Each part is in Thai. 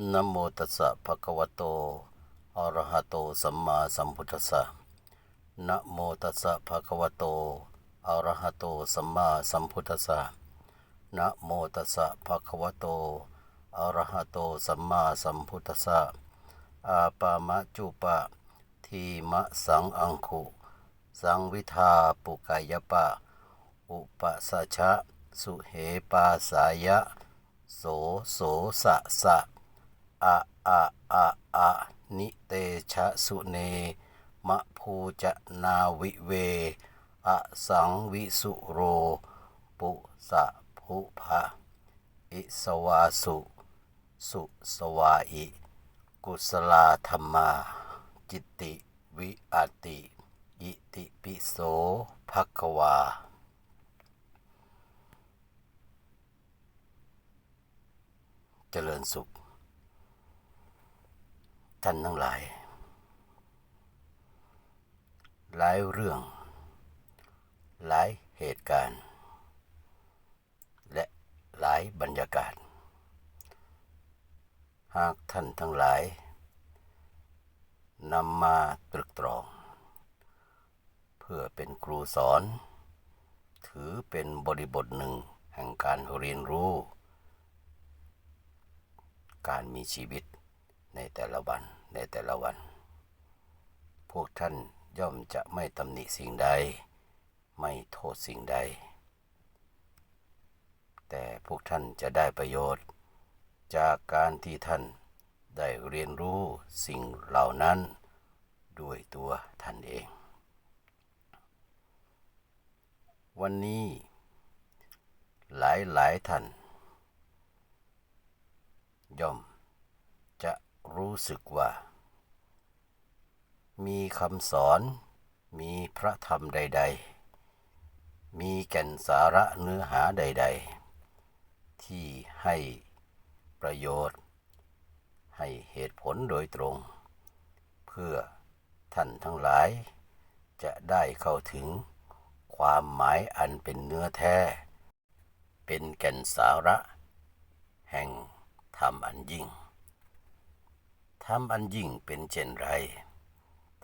นะโมตัสสะภะคะวะโต อะระหะโต สัมมาสัมพุทธัสสะนะโมตัสสะภะคะวะโต อะระหะโต สัมมาสัมพุทธัสสะนะโมตัสสะภะคะวะโต อะระหะโต สัมมาสัมพุทธัสสะ อาปามะจุปะ ทีมะสังอังคุ สังวิทาปุกายปะ อุปสัชชะ สุเหปาสายะ โสโสสะสะ อะอะอะอะนิเตชะสุเนมะภูจะนาวิเวอะสังวิสุโร ปุสะภุภะอิสวาสุ สุสวาอิ กุศลาธรรมา จิตติวิอาติ อิติปิโสภควาเจริญสุข ท่านทั้งหลาย หลายเรื่อง หลายเหตุการณ์ และหลายบรรยากาศ หากท่านทั้งหลายนำมาตรึกตรอง เพื่อเป็นครูสอน ถือเป็นบริบทหนึ่งแห่งการเรียนรู้ การมีชีวิตในแต่ละวัน ในแต่ละวัน พวกท่านย่อมจะไม่ตำหนิสิ่งใด ไม่โทษสิ่งใด แต่พวกท่านจะได้ประโยชน์ จากการที่ท่านได้เรียนรู้สิ่งเหล่านั้นด้วยตัวท่านเอง วันนี้หลายหลายท่านย่อม รู้สึกว่า มีคำสอน มีพระธรรมใด ๆ มีแก่นสาระเนื้อหาใด ๆ ที่ให้ประโยชน์ ให้เหตุผลโดยตรง เพื่อท่านทั้งหลาย จะได้เข้าถึงความหมายอันเป็นเนื้อแท้ เป็นแก่นสาระ แห่งธรรมอันยิ่ง ธรรมอันยิ่งเป็นเช่นไร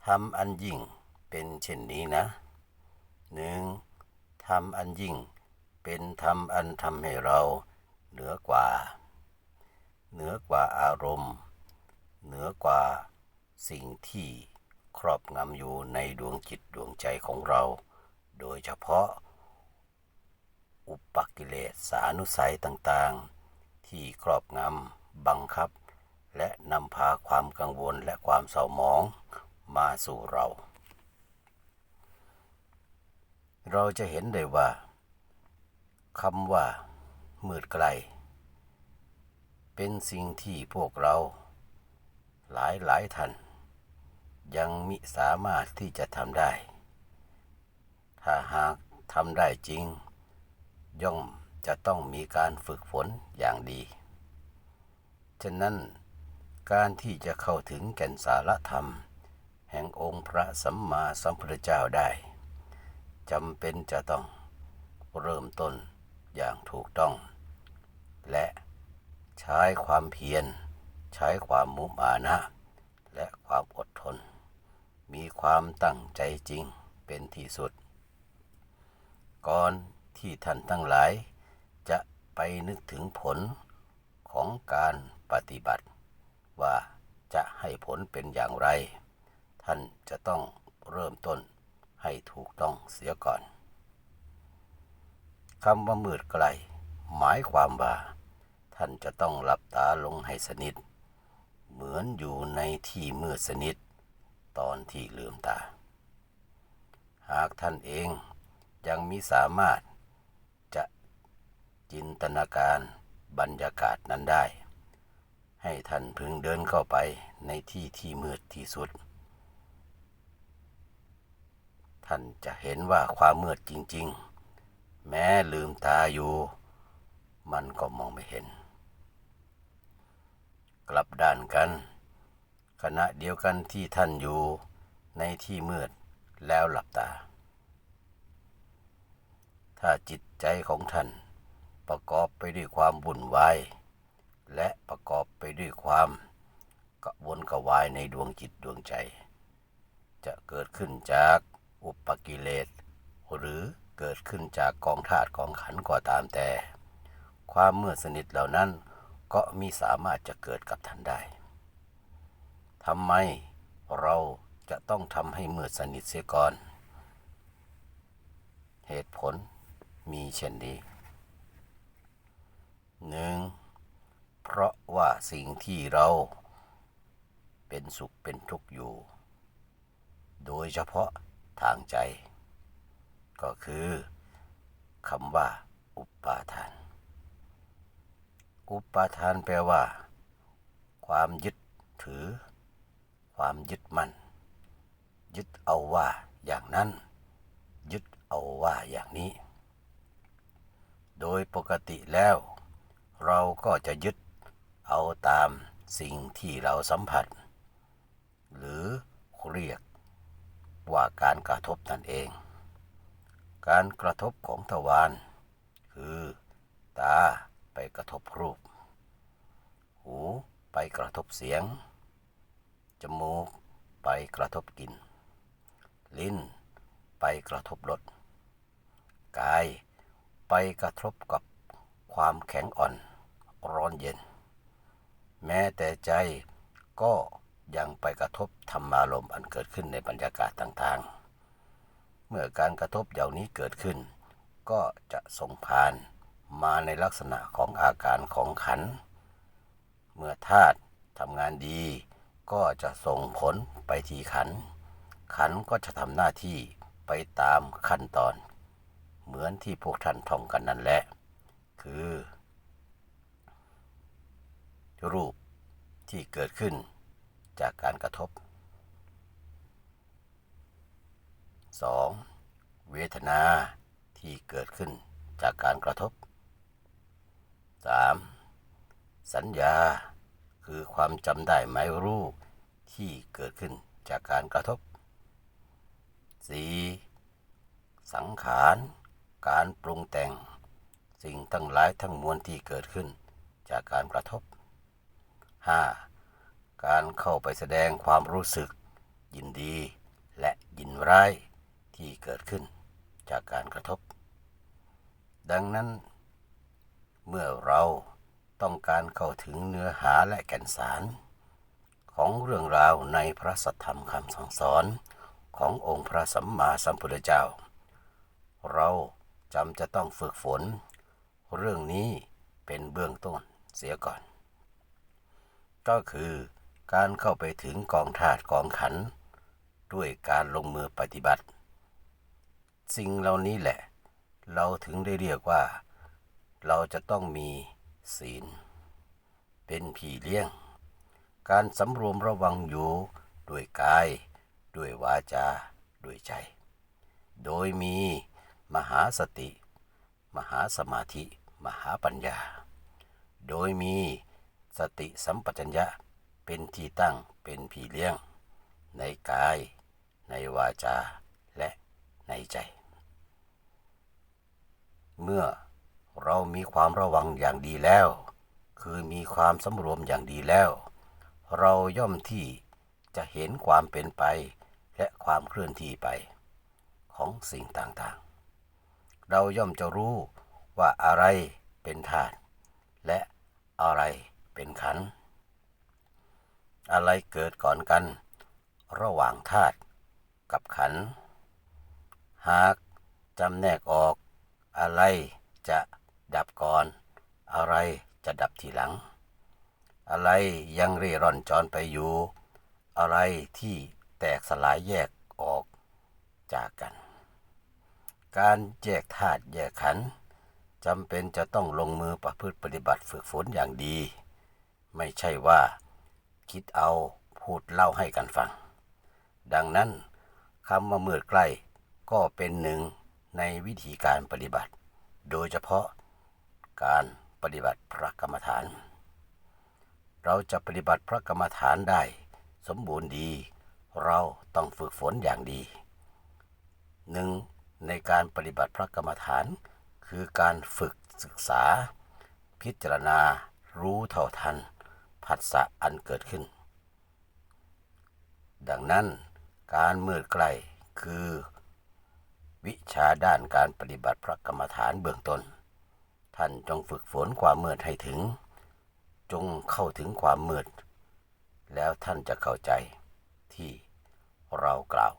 ธรรมอันยิ่งเป็นเช่นนี้นะหนึ่งธรรมอันยิ่งเป็นธรรมอันทำให้เราเหนือกว่า เหนือกว่าอารมณ์ เหนือกว่าสิ่งที่ครอบงำอยู่ในดวงจิตดวงใจของเรา โดยเฉพาะ อุปกิเลสสานุสัยต่างๆ ที่ครอบงำบังคับ และนำพาความกังวลและความเศร้าหมองมาสู่เรา เราจะเห็นได้ว่าคำว่า มืดไกล เป็นสิ่งที่พวกเรา หลายหลายท่านยังมิสามารถที่จะทำได้ ถ้าหากทำได้จริง ย่อมจะต้องมีการฝึกฝนอย่างดี ฉะนั้น การที่จะเข้าถึงแก่นสารธรรม แห่งองค์พระสัมมาสัมพุทธเจ้าได้จำเป็นจะต้องเริ่มต้นอย่างถูกต้อง และใช้ความเพียร ใช้ความมุมานะ และความอดทน มีความตั้งใจจริงเป็นที่สุด ก่อนที่ท่านทั้งหลาย จะไปนึกถึงผลของการปฏิบัติ ว่าจะให้ผลเป็นอย่างไร ท่านจะต้องเริ่มต้นให้ถูกต้องเสียก่อนคำว่ามืดไกล หมายความว่า ท่านจะต้องหลับตาลงให้สนิท เหมือนอยู่ในที่มืดสนิท ตอนที่ลืมตา หากท่านเองยังมิสามารถจะจินตนาการบรรยากาศนั้นได้ ให้ท่านพึงเดินเข้าไปในที่ที่มืดที่สุด ท่านจะเห็นว่าความมืดจริง ๆ แม้ลืมตาอยู่ มันก็มองไม่เห็น กลับด้านกัน ขณะเดียวกันที่ท่านอยู่ในที่มืดแล้วหลับตา ถ้าจิตใจของท่านประกอบไปด้วยความวุ่นวาย และประกอบไปด้วยความกระวนกระวายในดวงจิตดวงใจ จะเกิดขึ้นจากอุปกิเลส หรือเกิดขึ้นจากกองธาตุกองขันก็ตามแต่ ความมืดสนิทเหล่านั้นก็มีสามารถจะเกิดกับท่านได้ทำไมเราจะต้องทำให้มืดสนิทเสียก่อน เหตุผลมีเช่นนี้หนึ่ง เพราะว่าสิ่งที่เราเป็นสุขเป็นทุกข์อยู่ โดยเฉพาะทางใจ ก็คือคำว่า อุปาทาน อุปาทานแปลว่า ความยึดถือ ความยึดมั่น ยึดเอาว่าอย่างนั้น ยึดเอาว่าอย่างนี้ โดยปกติแล้ว เราก็จะยึด เอาตามสิ่งที่เราสัมผัส หรือเรียกว่าการกระทบนั่นเอง การกระทบของทวารคือ ตาไปกระทบรูป หูไปกระทบเสียง จมูกไปกระทบกลิ่น ลิ้นไปกระทบรส กายไปกระทบกับความแข็งอ่อน ร้อนเย็น แม้แต่ใจก็ยังไปกระทบธรรมารมณ์อันเกิดขึ้นในบรรยากาศต่างๆ เมื่อการกระทบอย่านี้เกิดขึ้น ก็จะส่งผ่านมาในลักษณะของอาการของขัน เมื่อธาตุทำงานดี ก็จะส่งผลไปที่ขัน ขันก็จะทำหน้าที่ไปตามขั้นตอน เหมือนที่พวกท่านท่องกันนั่นแหละ คือ รูปที่เกิดขึ้นจากการกระทบ 2. เวทนาที่เกิดขึ้นจากการกระทบ 3. สัญญาคือความจำได้หมายรู้ที่เกิดขึ้นจากการกระทบ 4. สังขาร การปรุงแต่ง สิ่งทั้งหลายทั้งมวลที่เกิดขึ้นจากการกระทบ 5. การเข้าไปแสดงความรู้สึก ยินดีและยินร้ายที่เกิดขึ้นจากการกระทบ ดังนั้น เมื่อเราต้องการเข้าถึงเนื้อหาและแก่นสาร ของเรื่องราวในพระสัทธรรมคำสั่งสอนขององค์พระสัมมาสัมพุทธเจ้า เราจำจะต้องฝึกฝน เรื่องนี้เป็นเบื้องต้นเสียก่อน ก็คือการเข้าไปถึงกองธาตุกองขัน ด้วยการลงมือปฏิบัติ สิ่งเหล่านี้แหละ เราถึงได้เรียกว่า เราจะต้องมีศีล เป็นผีเลี้ยง การสำรวมระวังอยู่ด้วยกาย ด้วยวาจา ด้วยใจ โดยมีมหาสติ มหาสมาธิ มหาปัญญา โดยมี สติสัมปชัญญะเป็นที่ตั้งเป็นผีเลี้ยง ในกาย ในวาจา และในใจ เมื่อเรามีความระวังอย่างดีแล้ว คือมีความสำรวมอย่างดีแล้ว เราย่อมที่จะเห็นความเป็นไปและความเคลื่อนที่ไปของสิ่งต่างๆ เราย่อมจะรู้ว่าอะไรเป็นธาตุและอะไร เป็นขัน อะไรเกิดก่อนกัน ระหว่างธาตุกับขัน หากจำแนกออก อะไรจะดับก่อน อะไรจะดับทีหลัง อะไรยังเร่ร่อนจรไปอยู่ อะไรที่แตกสลายแยกออกจากกัน การแยกธาตุแยกขันธ์จำเป็นจะต้องลงมือประพฤติปฏิบัติฝึกฝนอย่างดี ไม่ใช่ว่า คิดเอาพูดเล่าให้กันฟัง ดังนั้นคำว่ามืดใกล้ก็เป็นหนึ่งในวิธีการปฏิบัติ โดยเฉพาะการปฏิบัติพระกรรมฐาน เราจะปฏิบัติพระกรรมฐานได้ สมบูรณ์ดี เราต้องฝึกฝนอย่างดีหนึ่งในการปฏิบัติพระกรรมฐาน คือการฝึกศึกษา พิจารณารู้เท่าทัน ผัสสะอันเกิดขึ้น ดังนั้นการมืดใกลคือ วิชาด้านการปฏิบัติพระกรรมฐานเบื้องต้น ท่านจงฝึกฝนความมืดให้ถึง จงเข้าถึงความมืด แล้วท่านจะเข้าใจที่เรากล่าว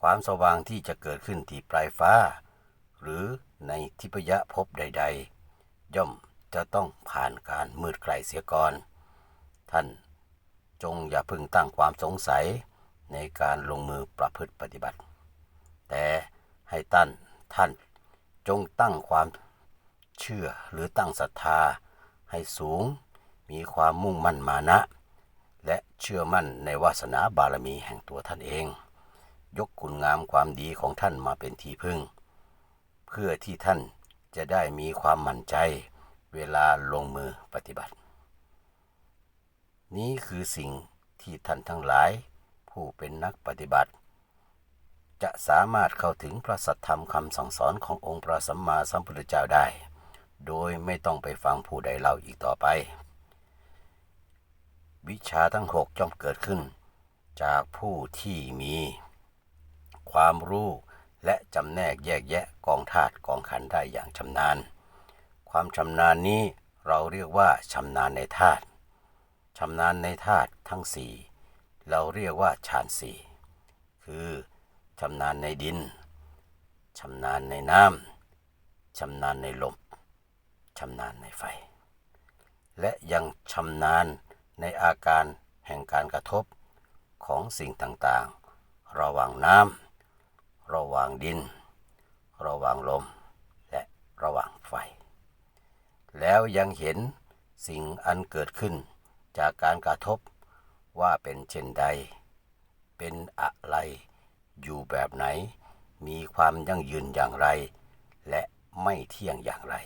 ความสว่างที่จะเกิดขึ้นที่ปลายฟ้า หรือในทิพยภพใด ๆ ย่อม จะต้องผ่านการมืดไกลเสียก่อน ท่านจงอย่าพึ่งตั้งความสงสัยในการลงมือประพฤติปฏิบัติ แต่ให้ตั้นท่านจงตั้งความเชื่อหรือตั้งศรัทธา ให้สูง มีความมุ่งมั่นมานะ และเชื่อมั่นในวาสนาบารมีแห่งตัวท่านเอง ยกคุณงามความดีของท่านมาเป็นที่พึ่ง เพื่อที่ท่านจะได้มีความมั่นใจ เวลาลงมือปฏิบัติ นี้คือสิ่งที่ท่านทั้งหลาย ผู้เป็นนักปฏิบัติ จะสามารถเข้าถึงพระสัทธรรมคำสั่งสอนขององค์พระสัมมาสัมพุทธเจ้าได้ โดยไม่ต้องไปฟังผู้ใดเล่าอีกต่อไป วิชาทั้งหกย่อมเกิดขึ้น จากผู้ที่มี ความรู้และจำแนกแยกแยะกองธาตุกองขันได้อย่างชำนาญ ความชำนาญนี้เราเรียกว่าชำนาญในธาตุชำนาญในธาตุทั้งสี่เราเรียกว่าฌานสี่คือชำนาญในดินชำนาญในน้ำชำนาญในลมชำนาญในไฟ และยังชำนาญในอาการแห่งการกระทบของสิ่งต่างๆ ระหว่างน้ำระหว่างดิน ระหว่างลม และระหว่าง แล้วยังเห็นสิ่งอันเกิดขึ้น จากการกระทบว่าเป็นเช่นใด เป็นอะไร อยู่แบบไหน มีความยั่งยืนอย่างไร และไม่เที่ยงอย่างไร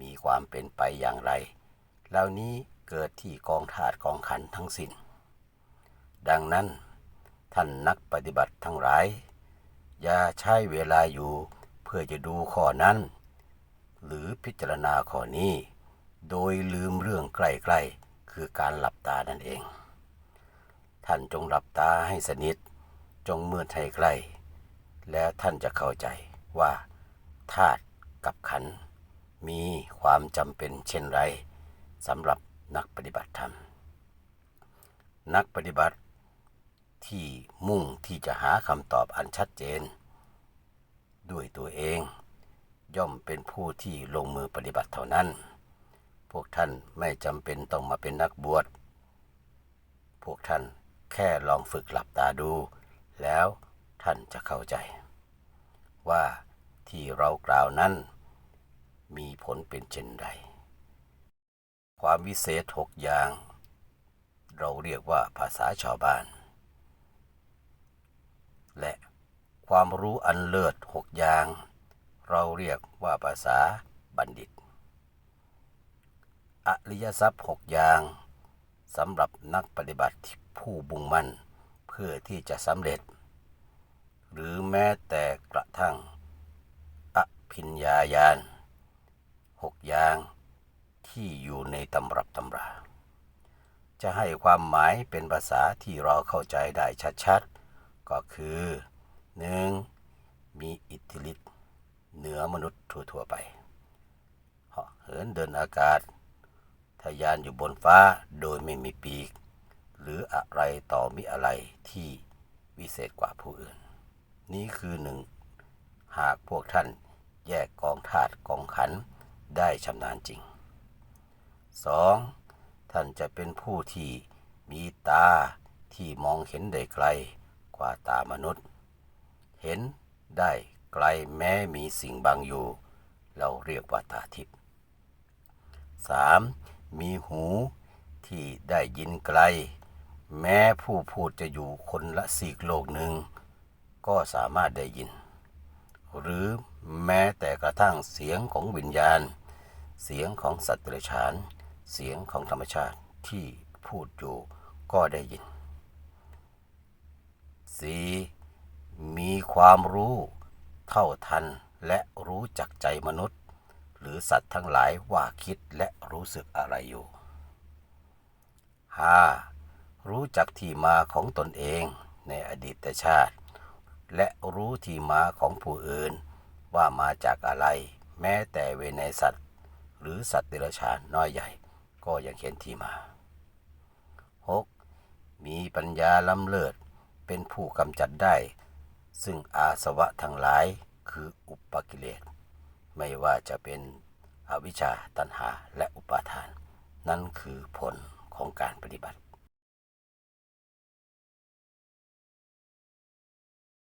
มีความเป็นไปอย่างไร เหล่านี้เกิดที่กองธาตุกองขันทั้งสิ้น ดังนั้น ท่านนักปฏิบัติทั้งหลาย อย่าใช้เวลาอยู่เพื่อจะดูข้อนั้น หรือพิจารณาข้อนี้ โดยลืมเรื่องใกล้ๆ คือการหลับตานั่นเอง ท่านจงหลับตาให้สนิท จงเมืดให้ใกล้ แล้วท่านจะเข้าใจว่าธาตุกับขันมีความจำเป็นเช่นไรสำหรับนักปฏิบัติธรรม นักปฏิบัติที่มุ่งที่จะหาคำตอบอันชัดเจน ด้วยตัวเอง ย่อมเป็นผู้ที่ลงมือปฏิบัติเท่านั้น พวกท่านไม่จำเป็นต้องมาเป็นนักบวช พวกท่านแค่ลองฝึกหลับตาดู แล้วท่านจะเข้าใจ ว่าที่เรากล่าวนั้น มีผลเป็นเช่นไร ความวิเศษหกอย่าง เราเรียกว่าภาษาชาวบ้าน และความรู้อันเลิศหกอย่าง เราเรียกว่าภาษาบัณฑิต อริยทรัพย์หกอย่างสำหรับนักปฏิบัติผู้บุงมั่นเพื่อที่จะสำเร็จ หรือแม้แต่กระทั่งอภิญญาญาณหกอย่างที่อยู่ในตำรับตำรา จะให้ความหมายเป็นภาษาที่เราเข้าใจได้ชัดๆ ก็คือหนึ่งมีอิทธิฤทธิ์ เหนือมนุษย์ทั่วๆไปเหาะเหินเดินอากาศ ทะยานอยู่บนฟ้าโดยไม่มีปีก หรืออะไรต่อมีอะไรที่วิเศษกว่าผู้อื่น นี้คือหนึ่ง หากพวกท่านแยกกองธาตุกองขันได้ชำนาญจริง 2. ท่านจะเป็นผู้ที่มีตาที่มองเห็นได้ไกลกว่าตามนุษย์ เห็นได้ ไกลแม้มีสิ่งบังอยู่ เราเรียกว่าตาทิพย์ 3. มีหูที่ได้ยินไกล แม้ผู้พูดจะอยู่คนละสีกโลกหนึ่ง ก็สามารถได้ยิน หรือแม้แต่กระทั่งเสียงของวิญญาณ เสียงของสัตว์เดรัจฉาน เสียงของธรรมชาติที่พูดอยู่ก็ได้ยิน 4. มีความรู้ เท่าทันและรู้จักใจมนุษย์ หรือสัตว์ทั้งหลายว่าคิดและรู้สึกอะไรอยู่ 5. รู้จักที่มาของตนเองในอดีตชาติ และรู้ที่มาของผู้อื่น ว่ามาจากอะไร แม้แต่เวไนสัตว์ หรือสัตว์เดรัจฉานน้อยใหญ่ ก็ยังเห็นที่มา 6. มีปัญญาล้ำเลิศเป็นผู้กำจัดได้ ซึ่งอาสวะทั้งหลายคืออุปกิเลส ไม่ว่าจะเป็นอวิชชาตัณหาและอุปาทาน นั่นคือผลของการปฏิบัติ